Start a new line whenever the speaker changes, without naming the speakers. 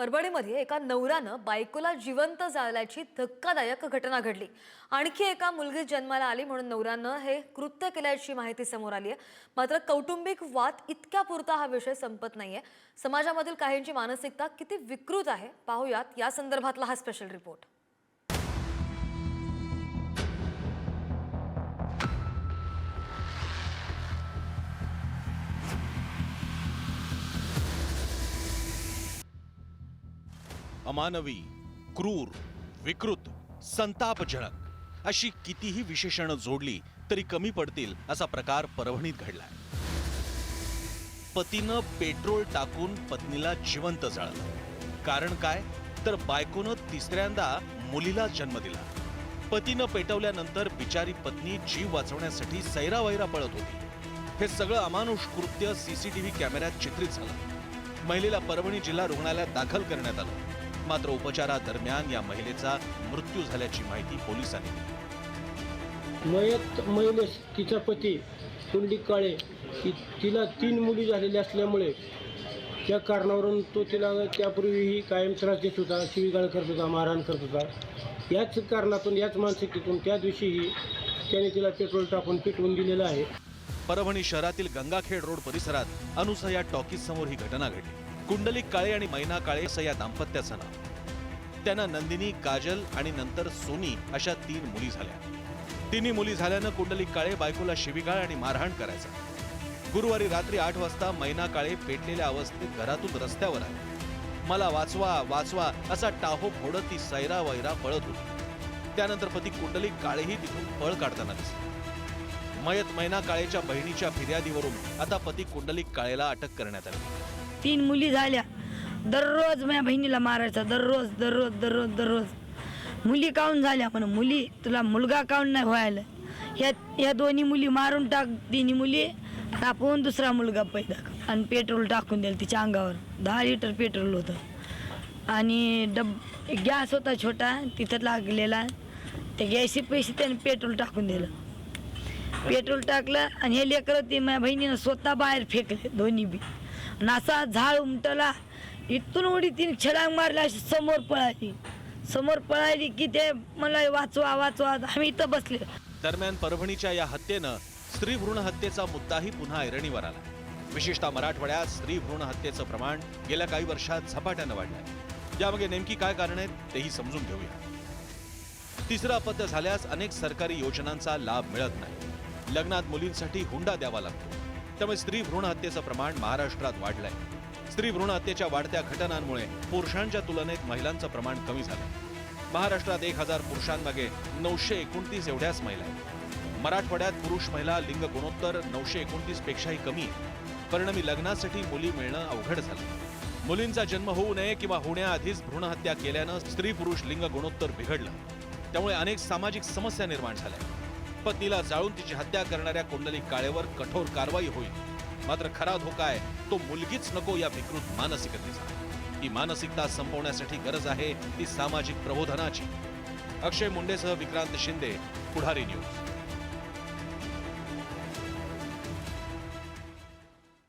परभणीमध्ये एका नवऱ्यानं बायकोला जिवंत जाळल्याची धक्कादायक घटना घडली. आणखी एका मुलगी जन्माला आली म्हणून नवऱ्यानं हे कृत्य केल्याची माहिती समोर आली आहे मात्र कौटुंबिक वाद इतक्या पुरता हा विषय संपत नाहीये. समाजामधील काहींची मानसिकता किती विकृत आहे पाहूयात या संदर्भातला हा स्पेशल रिपोर्ट
अमानवी क्रूर विकृत संतापजनक अशी कितीही विशेषणं जोडली तरी कमी पडतील असा प्रकार परभणीत घडलाय. पतीनं पेट्रोल टाकून पत्नीला जिवंत जाळलं. कारण काय? तर बायकोनं तिसऱ्यांदा मुलीला जन्म दिला. पतीनं पेटवल्यानंतर बिचारी पत्नी जीव वाचवण्यासाठी सैरावैरा पळत होती. हे सगळं अमानुष कृत्य सीसीटीव्ही कॅमेऱ्यात चित्रित झालं. महिलेला परभणी जिल्हा रुग्णालयात दाखल करण्यात आलं. मात्र उपचारादरम्यान या महिलेचा मृत्यू झाल्याची माहिती पोलिसांनी दिली.
मयत महिलेस तिचा पती कुंडलिक काळे तिला तीन मुली झालेल्या असल्यामुळे त्या कारणावरून तो तिला त्यापूर्वीही कायम त्रास देत होता शिवीगाळ करत होता मारहाण करत होता. याच कारणातून याच मानसिकतेतून त्या दिवशीही त्याने तिला पेट्रोल टाकून पेटवून दिलेलं आहे.
परभणी शहरातील गंगाखेड रोड परिसरात अनुसया टॉकीज समोर ही घटना घडली. कुंडलिक काळे आणि मैना काळे असं या दाम्पत्याचं नाव. त्यांना नंदिनी काजल आणि नंतर सोनी अशा तीन मुली झाल्या. तिन्ही मुली झाल्यानं कुंडलिक काळे बायकोला शिवीगाळ आणि मारहाण करायचा. गुरुवारी रात्री आठ वाजता मैना काळे पेटलेल्या अवस्थेत घरातून रस्त्यावर आले. मला वाचवा वाचवा असा टाहो फोडत ती सैरा वैरा पळत होती. त्यानंतर पती कुंडलिक काळेही तिथून पळ काढताना दिसले. मयत मैना काळेच्या बहिणीच्या फिर्यादीवरून आता पती कुंडलिक काळेला अटक करण्यात आली.
तीन मुली झाल्या. दररोज माझ्या बहिणीला मारायचा. दररोज दररोज दररोज दररोज. मुली काऊन झाल्या? पण मुली तुला मुलगा काऊन नाही व्हायला? ह्या ह्या दोन्ही मुली मारून टाक तिन्ही मुली. आणि आपण दुसरा मुलगा पैदा आणि पेट्रोल टाकून द्याल तिच्या अंगावर. दहा लिटर पेट्रोल होतं. आणि डब गॅस होता छोटा तिथं लागलेला. त्या गॅसचे पैसे त्याने पेट्रोल टाकून दिलं. पेट्रोल टाकलं आणि हे लेकरं ते माझ्या बहिणीनं स्वतः बाहेर फेकले दोन्ही बी. आणि असा झाड उमटला. इथून उडी तिने छडांग मारल्या अशी समोर पळाली. समोर पळाली की ते मला वाचवा वाचवा आम्ही इथं बसले.
दरम्यान परभणीच्या या हत्येनं स्त्री भ्रूण हत्येचा मुद्दाही पुन्हा ऐरणीवर आला. विशेषतः मराठवाड्यात स्त्री भ्रूण हत्येचं प्रमाण गेल्या काही वर्षात झपाट्यानं वाढलंय. यामागे नेमकी काय कारण आहेत तेही समजून घेऊया. तिसरं अपत्य झाल्यास अनेक सरकारी योजनांचा लाभ मिळत नाही. लग्नात मुलींसाठी हुंडा द्यावा लागतो. त्यामुळे स्त्री भ्रूण हत्येचं प्रमाण महाराष्ट्रात वाढलंय. स्त्री भ्रूण हत्येच्या वाढत्या घटनांमुळे पुरुषांच्या तुलनेत महिलांचं प्रमाण कमी झालं महाराष्ट्रात एक हजार पुरुषांमागे नऊशे एकोणतीस एवढ्याच महिला आहेत. मराठवाड्यात पुरुष महिला लिंग गुणोत्तर नऊशे एकोणतीस पेक्षाही कमी आहे. परिणामी लग्नासाठी मुली मिळणं अवघड झालं मुलींचा जन्म होऊ नये किंवा होण्याआधीच भ्रूणहत्या केल्यानं स्त्री पुरुष लिंग गुणोत्तर बिघडलं. त्यामुळे अनेक सामाजिक समस्या निर्माण झाल्या पत्नीला जाळून तिची हत्या करणाऱ्या कुंडली काळेवर कठोर कारवाई होईल. मात्र खरा धोका आहे तो मुलगीच नको या विकृत मानसिकतेचा. ही मानसिकता संपवण्यासाठी गरज आहे ती सामाजिक प्रबोधनाची. अक्षय मुंडेसह विक्रांत शिंदे पुढारी न्यूज.